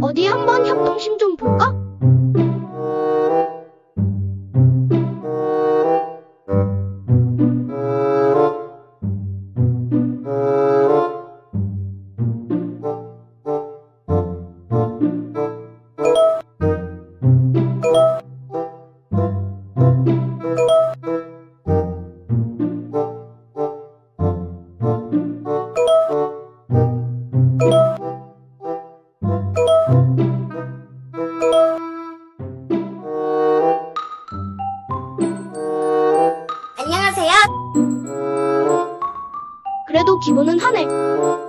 어디 한번 협동심 좀 볼까? 그래도 기분은 하늘